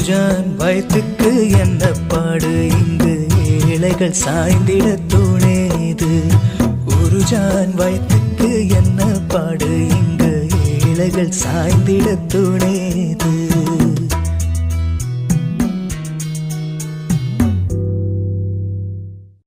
குருஜான் வயத்துக்கு என்ன பாடு? இங்கு ஏழைகள் சாய்ந்திட தோணேது குருஜான் வயத்துக்கு என்ன பாடு? இங்கு ஏழைகள் சாய்ந்திட தோணேது